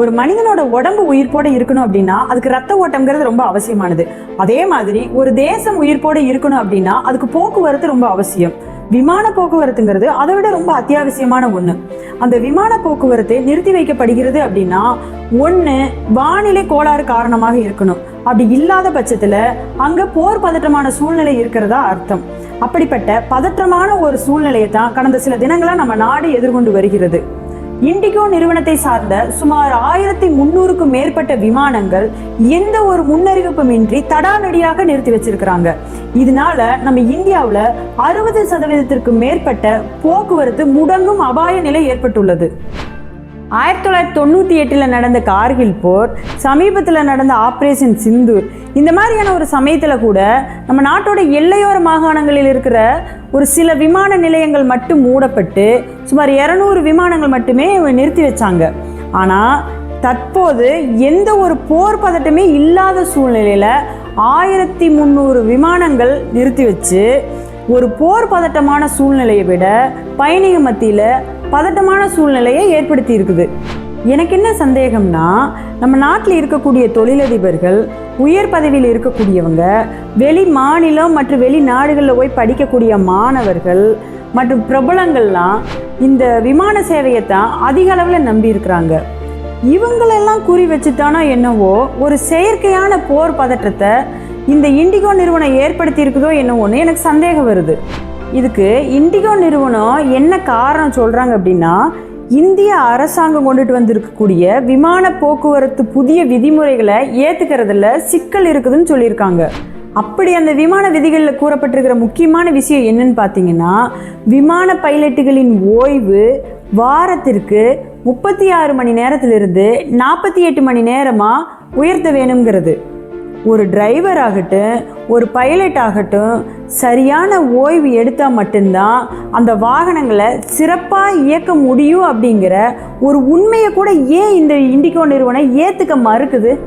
ஒரு மனிதனோட உடம்பு உயிர்ப்போட இருக்கணும் அப்படின்னா அதுக்கு ரத்த ஓட்டம்ங்கிறது ரொம்ப அவசியமானது. அதே மாதிரி ஒரு தேசம் உயிர்ப்போட இருக்கணும் அப்படின்னா அதுக்கு போக்குவரத்து ரொம்ப அவசியம். விமான போக்குவரத்துங்கிறது அதை விட ரொம்ப அத்தியாவசியமான ஒன்று அந்த விமான போக்குவரத்து நிறுத்தி வைக்கப்படுகிறது அப்படின்னா ஒன்று வானிலை கோளாறு காரணமாக இருக்கணும். அப்படி இல்லாத பட்சத்தில் அங்கே போர் பதற்றமான சூழ்நிலை இருக்கிறதா அர்த்தம். அப்படிப்பட்ட பதற்றமான ஒரு சூழ்நிலையை தான் கடந்த சில தினங்களாக நம்ம நாடு எதிர்கொண்டு வருகிறது. இண்டிகோ நிறுவனத்தை சார்ந்த சுமார் ஆயிரத்தி முன்னூறுக்கும் மேற்பட்ட விமானங்கள் எந்த ஒரு முன்னறிவிப்புமின்றி தடாநடியாக நிறுத்தி வச்சிருக்கிறாங்க. இதனால நம்ம இந்தியாவில் அறுபது சதவீதத்திற்கு மேற்பட்ட போக்குவரத்து முடங்கும் அபாய நிலை ஏற்பட்டுள்ளது. ஆயிரத்தி தொள்ளாயிரத்தி தொண்ணூற்றி எட்டில் நடந்த கார்கில் போர் சமீபத்தில் நடந்த ஆப்ரேஷன் சிந்தூர் இந்த மாதிரியான ஒரு சமயத்தில் கூட நம்ம நாட்டோட எல்லையோர மாகாணங்களில் இருக்கிற ஒரு சில விமான நிலையங்கள் மட்டும் மூடப்பட்டு சுமார் இரநூறு விமானங்கள் மட்டுமே நிறுத்தி வச்சாங்க. ஆனால் தற்போது எந்த ஒரு போர் பதட்டமே இல்லாத சூழ்நிலையில் ஆயிரத்தி முந்நூறு விமானங்கள் நிறுத்தி வச்சு ஒரு போர் பதட்டமான சூழ்நிலையை விட பயணிக மத்தியில் பதட்டமான சூழ்நிலையை ஏற்படுத்தி இருக்குது. எனக்கு என்ன சந்தேகம்னா நம்ம நாட்டில் இருக்கக்கூடிய தொழிலதிபர்கள் உயர் பதவியில் இருக்கக்கூடியவங்க வெளி மாநிலம் மற்றும் வெளிநாடுகளில் போய் படிக்கக்கூடிய மாணவர்கள் மற்றும் பிரபலங்கள்லாம் இந்த விமான சேவையை தான் அதிக அளவில் நம்பியிருக்கிறாங்க இவங்களெல்லாம் குறி வச்சுட்டானா என்னவோ ஒரு செயற்கையான போர் பதற்றத்தை இந்த இண்டிகோ நிறுவனம் ஏற்படுத்தி இருக்குதோ என்னவோன்னு எனக்கு சந்தேகம் வருது. இதுக்கு இண்டிகோ நிறுவனம் என்ன காரணம் சொல்கிறாங்க அப்படின்னா இந்திய அரசாங்கம் கொண்டுட்டு வந்திருக்கக்கூடிய விமான போக்குவரத்து புதிய விதிமுறைகளை ஏற்றுக்கிறதுல சிக்கல் இருக்குதுன்னு சொல்லியிருக்காங்க. அப்படி அந்த விமான விதிகளில் கூறப்பட்டிருக்கிற முக்கியமான விஷயம் என்னன்னு பார்த்தீங்கன்னா விமான பைலட்டுகளின் ஓய்வு வாரத்திற்கு முப்பத்தி ஆறு மணி நேரத்திலிருந்து நாற்பத்தி எட்டு மணி நேரமாக உயர்த்த வேணுங்கிறது. ஒரு டிரைவர் ஆகட்டும் ஒரு பைலட் ஆகட்டும் சரியான ஓய்வு எடுத்தால் மட்டும்தான் அந்த வாகனங்களை சிறப்பாக இயக்க முடியும் அப்படிங்கிற ஒரு உண்மையை கூட ஏன் இந்த இண்டிகோ நிறுவனம் ஏற்றுக்க மறுக்குது?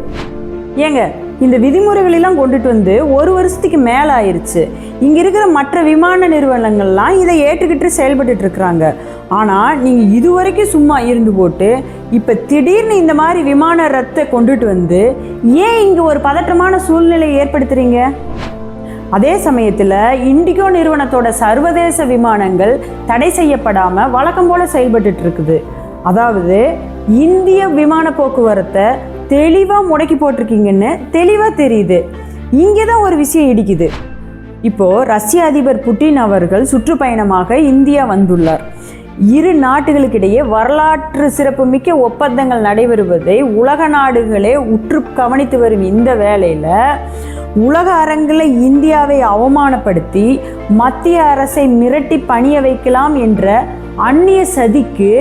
ஏங்க இந்த விதிமுறைகளெல்லாம் கொண்டுட்டு வந்து ஒரு வருஷத்துக்கு மேலே ஆயிடுச்சு இங்கே இருக்கிற மற்ற விமான நிறுவனங்கள்லாம் இதை ஏற்றுக்கிட்டு செயல்பட்டுட்டு இருக்கிறாங்க. ஆனால் நீங்கள் இதுவரைக்கும் சும்மா இருந்து போட்டு இப்போ திடீர்னு இந்த மாதிரி விமான ரத்தை கொண்டுட்டு வந்து ஏன் இங்கே ஒரு பதற்றமான சூழ்நிலையை ஏற்படுத்துறீங்க? அதே சமயத்தில் இண்டிகோ நிறுவனத்தோட சர்வதேச விமானங்கள் தடை செய்யப்படாமல் வழக்கம் போல் செயல்பட்டுட்டு இருக்குது. அதாவது இந்திய விமான போக்குவரத்தை தெளிவாக முடக்கி போட்டிருக்கீங்கன்னு தெளிவாக தெரியுது. இங்கே தான் ஒரு விஷயம் இடிக்குது. இப்போது ரஷ்ய அதிபர் புட்டின் அவர்கள் சுற்றுப்பயணமாக இந்தியா வந்துள்ளார். இரு நாடுகளுக்கிடையே வரலாற்று சிறப்புமிக்க ஒப்பந்தங்கள் நடைபெறுவதை உலக நாடுகளே உற்று கவனித்து வரும் இந்த வேளையில் உலக அரங்கில் இந்தியாவை அவமானப்படுத்தி மத்திய அரசை மிரட்டி பணிய வைக்கலாம் என்ற அந்நிய சதிக்கு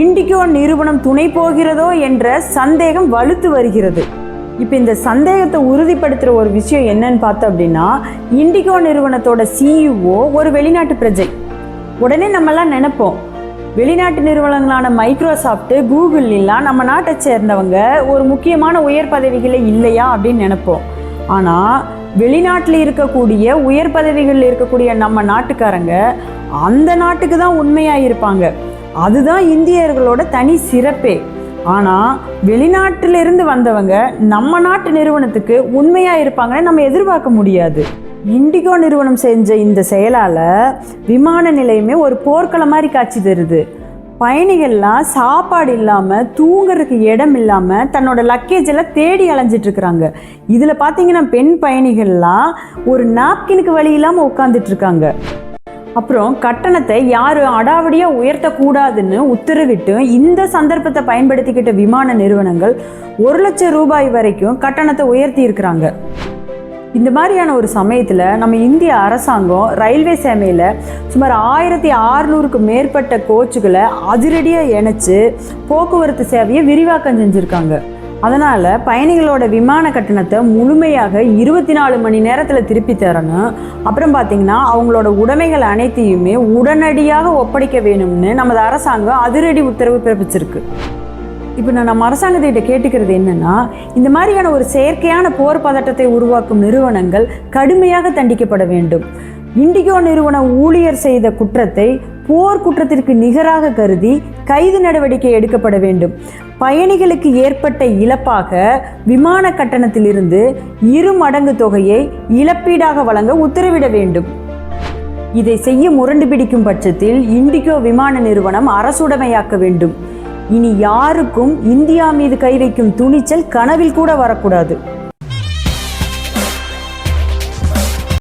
இண்டிகோ நிறுவனம் துணை போகிறதோ என்ற சந்தேகம் வலுத்து வருகிறது. இப்போ இந்த சந்தேகத்தை உறுதிப்படுத்துகிற ஒரு விஷயம் என்னன்னு பார்த்தோம் அப்படின்னா இண்டிகோ நிறுவனத்தோட சிஇஓ ஒரு வெளிநாட்டு பிரஜை. உடனே நம்மலாம் நினைப்போம் வெளிநாட்டு நிறுவனங்களான மைக்ரோசாஃப்ட்டு கூகுள் எல்லாம் நம்ம நாட்டை சேர்ந்தவங்க ஒரு முக்கியமான உயர் பதவிகளில் இல்லையா அப்படின்னு நினைப்போம். ஆனால் வெளிநாட்டில் இருக்கக்கூடிய உயர் பதவிகளில் இருக்கக்கூடிய நம்ம நாட்டுக்காரங்க அந்த நாட்டுக்கு தான் உண்மையாக இருப்பாங்க. அதுதான் இந்தியர்களோட தனி சிறப்பே. ஆனால் வெளிநாட்டிலிருந்து வந்தவங்க நம்ம நாட்டு நிறுவனத்துக்கு உண்மையாக இருப்பாங்கன்னு நம்ம எதிர்பார்க்க முடியாது. இண்டிகோ நிறுவனம் செஞ்ச இந்த செயலால் விமான நிலையமே ஒரு போர்க்களம் மாதிரி காட்சி தருது. பயணிகள்லாம் சாப்பாடு இல்லாமல் தூங்குறதுக்கு இடம் இல்லாமல் தன்னோட லக்கேஜ் எல்லாம் தேடி அலைஞ்சிட்ருக்குறாங்க இதில் பார்த்தீங்கன்னா பெண் பயணிகள்லாம் ஒரு நாப்கினுக்கு வழி இல்லாமல் உட்காந்துட்ருக்காங்க அப்புறம் கட்டணத்தை யாரும் அடாவடியாக உயர்த்தக்கூடாதுன்னு உத்தரவிட்டு இந்த சந்தர்ப்பத்தை பயன்படுத்திக்கிட்ட விமான நிறுவனங்கள் ஒரு லட்சம் ரூபாய் வரைக்கும் கட்டணத்தை உயர்த்தி இருக்கிறாங்க இந்த மாதிரியான ஒரு சமயத்தில் நம்ம இந்திய அரசாங்கம் ரயில்வே சேமையில் சுமார் ஆயிரத்தி ஆறுநூறுக்கு மேற்பட்ட கோச்சுகளை அதிரடியாக இணைச்சு போக்குவரத்து சேவையை விரிவாக்கம் செஞ்சுருக்காங்க. அதனால் பயணிகளோட விமான கட்டணத்தை முழுமையாக இருபத்தி நாலு மணி நேரத்தில் திருப்பி தரணும். அப்புறம் பார்த்திங்கன்னா அவங்களோட உடைமைகள் அனைத்தையுமே உடனடியாக ஒப்படைக்க வேணும்னு நமது அரசாங்கம் அதிரடி உத்தரவு பிறப்பிச்சிருக்கு. இப்போ நான் நம்ம அரசாங்கத்திட்ட கேட்டுக்கிறது என்னென்னா இந்த மாதிரியான ஒரு செயற்கையான போர் பதட்டத்தை உருவாக்கும் நிறுவனங்கள் கடுமையாக தண்டிக்கப்பட வேண்டும். இண்டிகோ நிறுவன ஊழியர் செய்த குற்றத்தை போர்க்குற்றத்திற்கு நிகராக கருதி கைது நடவடிக்கை எடுக்கப்பட வேண்டும். பயணிகளுக்கு ஏற்பட்ட இழப்பாக விமான கட்டணத்திலிருந்து இரு மடங்கு தொகையை இழப்பீடாக வழங்க உத்தரவிட வேண்டும். இதை செய்ய முரண்டு பிடிக்கும் பட்சத்தில் இண்டிகோ விமான நிறுவனம் அரசுடைமையாக்க வேண்டும். இனி யாருக்கும் இந்தியா மீது கை வைக்கும் துணிச்சல் கனவில் கூட வரக்கூடாது.